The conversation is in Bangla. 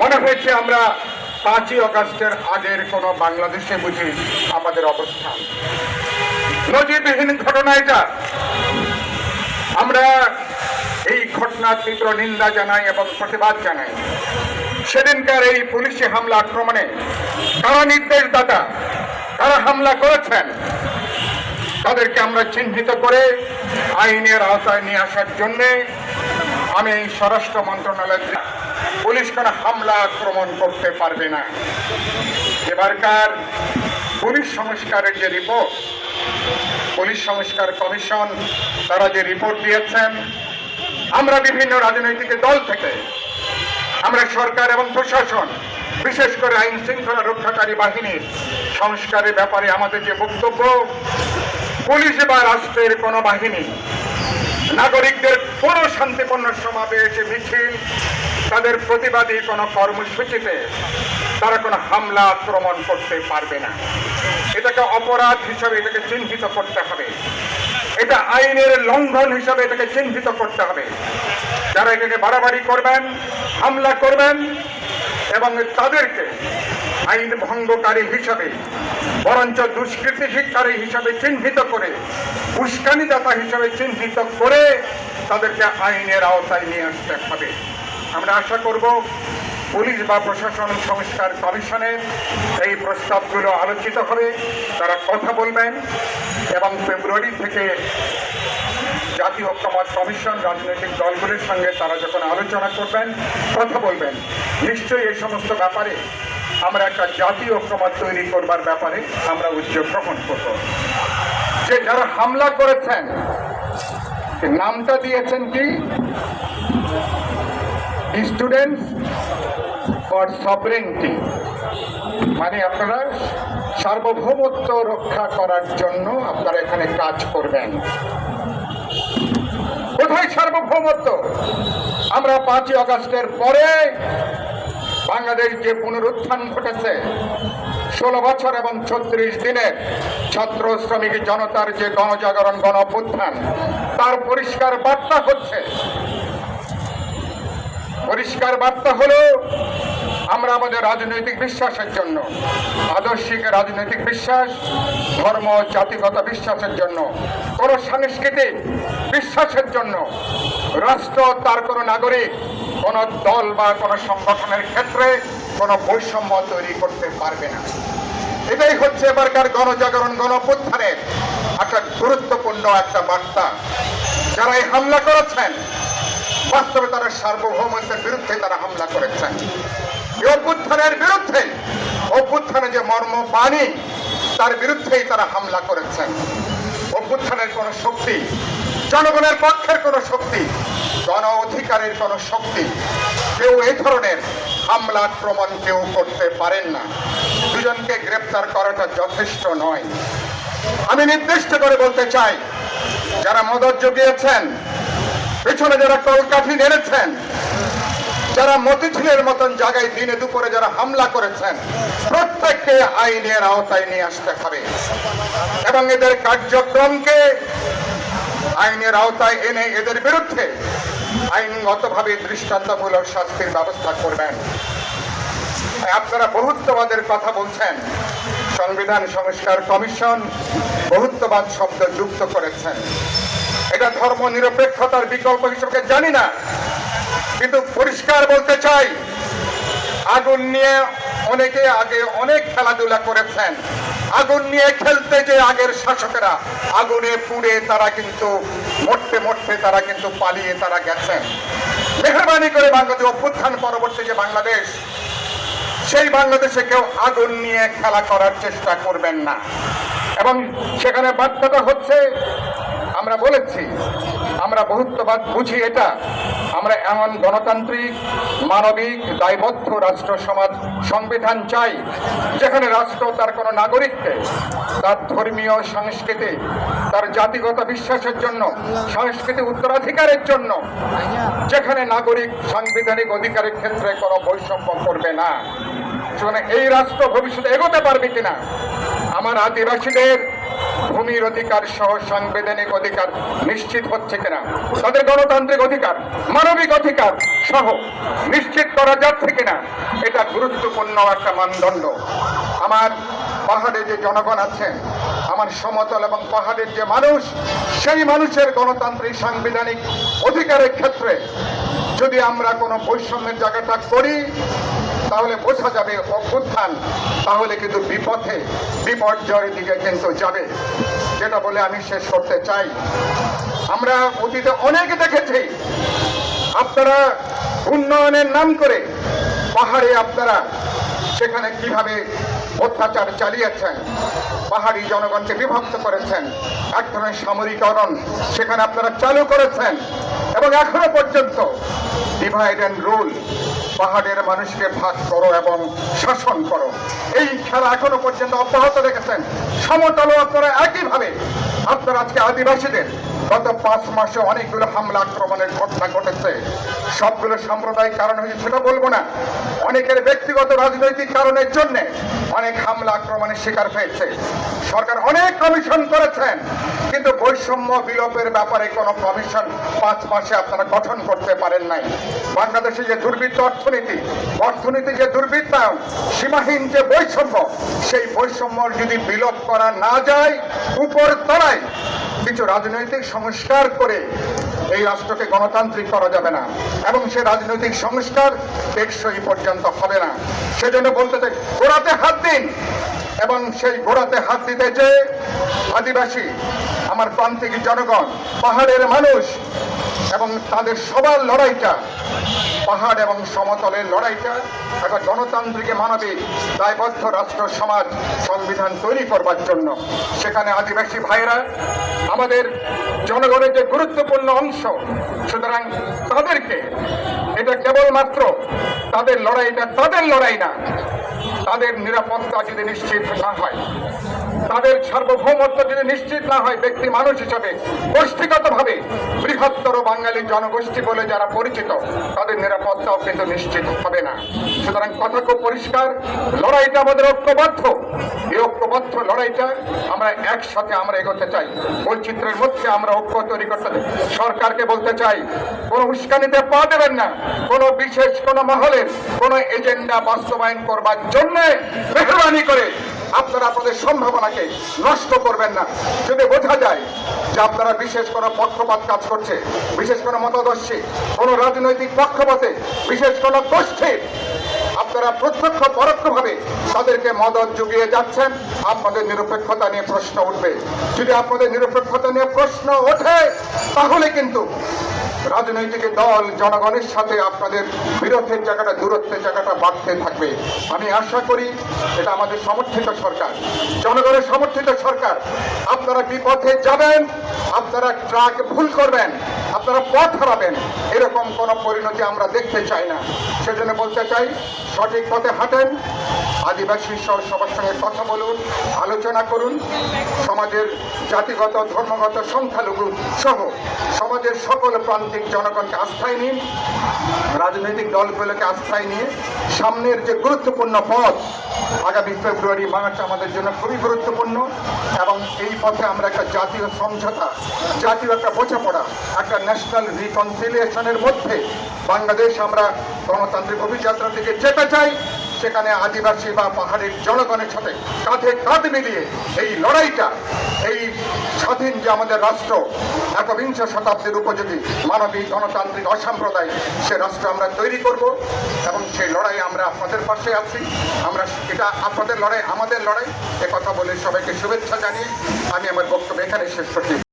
মনে হয়েছে আমরা পাঁচই অগস্টের আগের কোনো বাংলাদেশে বুঝি আমাদের অবস্থান। নজিরবিহীন ঘটনা এটা। আমরা এই ঘটনার তীব্র নিন্দা জানাই এবং প্রতিবাদ জানাই। সেদিনকার এই পুলিশি হামলা আক্রমণে কারা নির্দেশদাতা, কারা হামলা করেছেন, তাদেরকে আমরা চিহ্নিত করে আইনের আওতায় নিয়ে আসার জন্যে আমি এই স্বরাষ্ট্র মন্ত্রণালয়ের পুলিশ কোনো হামলা, আক্রমণ করতে পারবে না। এবারকার পুলিশ সংস্কারের যে রিপোর্ট, পুলিশ সংস্কার কমিশন তারা যে রিপোর্ট দিয়েছেন, আমরা বিভিন্ন রাজনৈতিক দল থেকে, আমরা সরকার এবং প্রশাসন, বিশেষ করে আইন শৃঙ্খলা রক্ষাকারী বাহিনীর সংস্কারের ব্যাপারে আমাদের যে বক্তব্য, পুলিশ বা রাষ্ট্রের কোনো বাহিনী, নাগরিকদের কোনো শান্তিপূর্ণ সমাবেশ মিছিল তাদের প্রতিবাদী কোনো কর্মসূচিতে তারা কোনো হামলা, আক্রমণ করতে পারবে না। এটাকে অপরাধ হিসাবে এটাকে চিহ্নিত করতে হবে। এটা আইনের লঙ্ঘন হিসাবে এটাকে চিহ্নিত করতে হবে। যারা এটাকে বাড়াবাড়ি করবেন, হামলা করবেন এবং তাদেরকে আইন ভঙ্গকারী হিসাবে, বরঞ্চ দুষ্কৃতি শিক্ষারী হিসাবে চিহ্নিত করে, উস্কানিদাতা হিসাবে চিহ্নিত করে তাদেরকে আইনের আওতায় নিয়ে আসতে হবে। আমরা আশা করব পুলিশ বা প্রশাসন সংস্কার কমিশনের এই প্রস্তাবগুলো আলোচিত হবে। তারা কথা বলবেন এবং ফেব্রুয়ারি থেকে জাতীয় ঐক্যমত কমিশন রাজনৈতিক দলগুলির সঙ্গে তারা যখন আলোচনা করবেন, কথা বলবেন, নিশ্চয়ই এই সমস্ত ব্যাপারে আমরা একটা জাতীয় ঐক্যমত তৈরি করবার ব্যাপারে আমরা উদ্যোগ গ্রহণ করব। যে যারা হামলা করেছেন, নামটা দিয়েছেন কি? স্টুডেন্টস ফর সবরেন্টি মানে আপনারা সার্বভৌমত্ব রক্ষা করার জন্য আপনারা এখানে কাজ করবেন। কোথায় সার্বভৌমত্ব? আমরা পাঁচই অগস্টের পরে বাংলাদেশ যে পুনরুত্থান ঘটেছে, ষোলো বছর এবং ছত্রিশ দিনের ছাত্র শ্রমিক জনতার যে গণজাগরণ গণ তার পরিষ্কার বার্তা হচ্ছে পরিষ্কার বার্তা হলো, আমরা আমাদের রাজনৈতিক বিশ্বাসের জন্য, আদর্শিক রাজনৈতিক বিশ্বাস, ধর্ম জাতিগত বিশ্বাসের জন্য, কোন সাংস্কৃতিক বিশ্বাসের জন্য, রাষ্ট্র তার কোনো নাগরিক, কোন দল বা কোনো সংগঠনের ক্ষেত্রে কোনো বৈষম্য তৈরি করতে পারবে না। এটাই হচ্ছে এবারকার গণজাগরণ, গণপুত্থানের একটা গুরুত্বপূর্ণ একটা বার্তা। যারা এই হামলা করেছেন বাস্তবে তারা সার্বভৌমত্বের বিরুদ্ধে তারা হামলা করেছেন অভ্যুত্থানের বিরুদ্ধে, অভ্যুত্থানে যে মর্ম বাণী, তার বিরুদ্ধেই তারা হামলা করেছেন অভ্যুত্থানের কোনো শক্তি, জনগণের পক্ষের কোনো শক্তি, গণ অধিকারের কোনো শক্তি, কেউ এই ধরনের হামলা আক্রমণ কেউ করতে পারেন না। দুজনকে গ্রেপ্তার করাটা যথেষ্ট নয়। আমি নির্দিষ্ট করে বলতে চাই, যারা মদত জুগিয়েছেন পেছনে যারা কলকাঠি নেড়েছেন, যারা মতিঝিলের মতন জায়গায় দিনে দুপুরে যারা হামলা করেছেন, প্রত্যেককে আইনের আওতায় নিয়ে আসতে হবে। এবং এদের কার্যক্রমকে আইনের আওতায় এনে এদের বিরুদ্ধে আইনগতভাবে দৃষ্টান্তমূলক শাস্তির ব্যবস্থা করবেন। আপনারা বহুত্ববাদের কথা বলছেন, সংবিধান সংস্কার কমিশন বহুত্ববাদ শব্দ যুক্ত করেছেন। এটা ধর্ম নিরপেক্ষতার বিকল্প হিসেবে জানি না। কিন্তু পরিষ্কার বলতে চাই, আগুন নিয়ে অনেকে আগে অনেক খেলাধুলা করেছেন। আগুন নিয়ে খেলতে যে আগের শাসকেরা, আগুনে পুড়ে তারা কিন্তু, মরতে মরতে তারা কিন্তু পালিয়ে তারা গেছেন। মেহরবানি করে বাংলাদেশ অভ্যুত্থান পরবর্তী যে বাংলাদেশ, সেই বাংলাদেশে কেউ আগুন নিয়ে খেলা করার চেষ্টা করবেন না। এবং সেখানে বার্তাটা হচ্ছে আমরা বলেছি, আমরা বহুত্ববাদ বুঝি এটা। আমরা এমন গণতান্ত্রিক, মানবিক, দায়বদ্ধ রাষ্ট্র সমাজ সংবিধান চাই, যেখানে রাষ্ট্র তার কোনো নাগরিককে, তার ধর্মীয় সংস্কৃতি, তার জাতিগত বিশ্বাসের জন্য, সংস্কৃতি উত্তরাধিকারের জন্য, যেখানে নাগরিক সাংবিধানিক অধিকারের ক্ষেত্রে কোনো বৈষম্য করবে না। সেখানে এই রাষ্ট্র ভবিষ্যতে এগোতে পারবে কিনা? আমার আদিবাসীদের ভূমির অধিকার সহ সাংবিধানিক অধিকার নিশ্চিত হচ্ছে কিনা? তাদের গণতান্ত্রিক অধিকার, মানবিক অধিকার সহ নিশ্চিত করা যাচ্ছে কিনা? এটা গুরুত্বপূর্ণ একটা মানদণ্ড। আমার পাহাড়ে যে জনগণ আছেন, আমার সমতল এবং পাহাড়ের যে মানুষ, সেই মানুষের গণতান্ত্রিক সাংবিধানিক অধিকারের ক্ষেত্রে যদি আমরা কোনো বৈষম্যের জায়গাটা করি তাহলে বোঝা যাবে অভ্যুত্থান, তাহলে কিন্তু বিপথে বিপর্যয়ের দিকে কিন্তু যাবে। যেটা বলে আমি শেষ করতে চাই। আমরা অতীতে অনেক দেখেছি। আপনারা উন্নয়নের নাম করে পাহাড়ে আপনারা সেখানে কীভাবে অত্যাচার চালিয়েছেন, পাহাড়ি জনগণকে বিভক্ত করেছেন, এক ধরনের সামরিকরণ সেখানে আপনারা চালু করেছেন, এবং এখনও পর্যন্ত ডিভাইড অ্যান্ড রুল পাহাড়ের মানুষকে ভাগ করো এবং শাসন করো। এই খেলা এখনও পর্যন্ত অব্যাহত রেখেছেন। সমতলও আপনারা একইভাবে আপনারা আজকে আদিবাসীদের গত পাঁচ মাসে অনেকগুলো হামলা আক্রমণের ঘটনা ঘটেছে। সবগুলো সাম্প্রদায়িক কারণ হয়েছে সেটা বলব না। অনেকের ব্যক্তিগত রাজনৈতিক কারণের জন্য অনেক হামলা আক্রমণের শিকার হয়েছে। সরকার অনেক কমিশন করেছেন, কিন্তু বৈষম্য বিলোপের ব্যাপারে কোনো কমিশন পাঁচ মাসে আপনারা গঠন করতে পারেন নাই। বাংলাদেশে যে দুর্বৃত্ত অর্থনীতি অর্থনীতি যে দুর্বৃত্তায়ন, সীমাহীন যে বৈষম্য, সেই বৈষম্য যদি বিলোপ করা না যায়, উপর তলায় কিছু রাজনৈতিক সংস্কার করে এই রাষ্ট্রকে গণতান্ত্রিক করা যাবে না এবং সে রাজনৈতিক সংস্কার টেকসই পর্যন্ত হবে না। সেজন্য বলতে চাই গোড়াতে হাত দিন এবং সেই গোড়াতে হাত দিতে যে আদিবাসী, আমার প্রান্তিক জনগণ, পাহাড়ের মানুষ এবং তাদের সবার লড়াইটা পাহাড় এবং সমতলের লড়াইটা একটা গণতান্ত্রিক মানবিক দায়বদ্ধ রাষ্ট্র, সমাজ, সংবিধান তৈরি করবার জন্য। সেখানে আদিবাসী ভাইয়েরা আমাদের জনগণের যে গুরুত্বপূর্ণ অংশ, সুতরাং তাদেরকে এটা কেবলমাত্র তাদের লড়াইটা তাদের লড়াই না, তাদের নিরাপত্তা যদি নিশ্চিত না হয় তাদের সার্বভৌমত্ব যদি নিশ্চিত না হয়, ব্যক্তি মানুষ হিসাবে, গোষ্ঠীগতভাবে, বৃহত্তর বাঙালি জনগোষ্ঠী বলে যারা পরিচিত, তাদের নিরাপত্তাও কিন্তু নিশ্চিত হবে না। সুতরাং কথা খুব পরিষ্কার, লড়াইটা আমাদের ঐক্যবদ্ধ। এই ঐক্যবদ্ধ লড়াইটা আমরা একসাথে আমরা এগোতে চাই। বৈচিত্র্যের মধ্যে আমরা ঐক্য তৈরি করতে সরকারকে বলতে চাই, কোনো উস্কানিতে পা দেবেন না। কোনো বিশেষ কোনো মহলের কোনো এজেন্ডা বাস্তবায়ন করবার জন্য মেহরবানি করে আপনারা আপনাদের সম্ভাবনাকে নষ্ট করবেন না। যদি বোঝা যায় যে আপনারা বিশেষ কোনো পক্ষপাত কাজ করছে, বিশেষ কোনো মতাদর্শী, কোনো রাজনৈতিক পক্ষপাতে, বিশেষ কোনো গোষ্ঠীর আপনারা প্রত্যক্ষ পরোক্ষভাবে তাদেরকে মদত জুগিয়ে যাচ্ছেন, আপনাদের নিরপেক্ষতা নিয়ে প্রশ্ন উঠবে। যদি আপনাদের নিরপেক্ষতা নিয়ে প্রশ্ন ওঠে, তাহলে কিন্তু রাজনৈতিক দল, জনগণের সাথে আপনাদের বিরোধের জায়গাটা, দূরত্বের জায়গাটা বাড়তে থাকবে। আমি আশা করি এটা আমাদের সমর্থিত সরকার। জনগণের সমর্থিত সরকার, আপনারা বিপথে যাবেন, আপনারা ট্রাক ভুল করবেন, আপনারা পথ হারাবেন, এরকম কোনো পরিণতি আমরা দেখতে চাই না। সেজন্য বলতে চাই, সঠিক পথে হাঁটেন আদিবাসী সহ সবার সঙ্গে কথা বলুন, আলোচনা করুন। সমাজের জাতিগত, ধর্মগত, সংখ্যালঘু সহ সমাজের সকল প্রান্তিক জনগণকে আস্থায় নিন। রাজনৈতিক দলগুলোকে আস্থায় নিয়ে সামনের যে গুরুত্বপূর্ণ পথ, আগামী ফেব্রুয়ারি, মার্চ আমাদের জন্য খুবই গুরুত্বপূর্ণ এবং এই পথে আমরা একটা জাতীয় সমঝোতা, জাতীয় একটা বোঝাপড়া, একটা ন্যাশনাল রিকনসিলিয়েশনের মধ্যে বাংলাদেশ আমরা গণতান্ত্রিক অভিযাত্রা থেকে যেতে চাই। সেখানে আদিবাসী বা পাহাড়ের জনগণের সাথে কাঁধে কাঁধ মিলিয়ে এই লড়াইটা, এই স্বাধীন যে আমাদের রাষ্ট্র, একবিংশ শতাব্দীর উপযোগী মানবিক গণতান্ত্রিক অসাম্প্রদায়িক সে রাষ্ট্র আমরা তৈরি করব এবং সেই লড়াই আমরা আপনাদের পাশে আছি। আমরা এটা আপনাদের লড়াই, আমাদের লড়াই। এ কথা বলে সবাইকে শুভেচ্ছা জানিয়ে আমি আমার বক্তব্য এখানে শেষ করছি।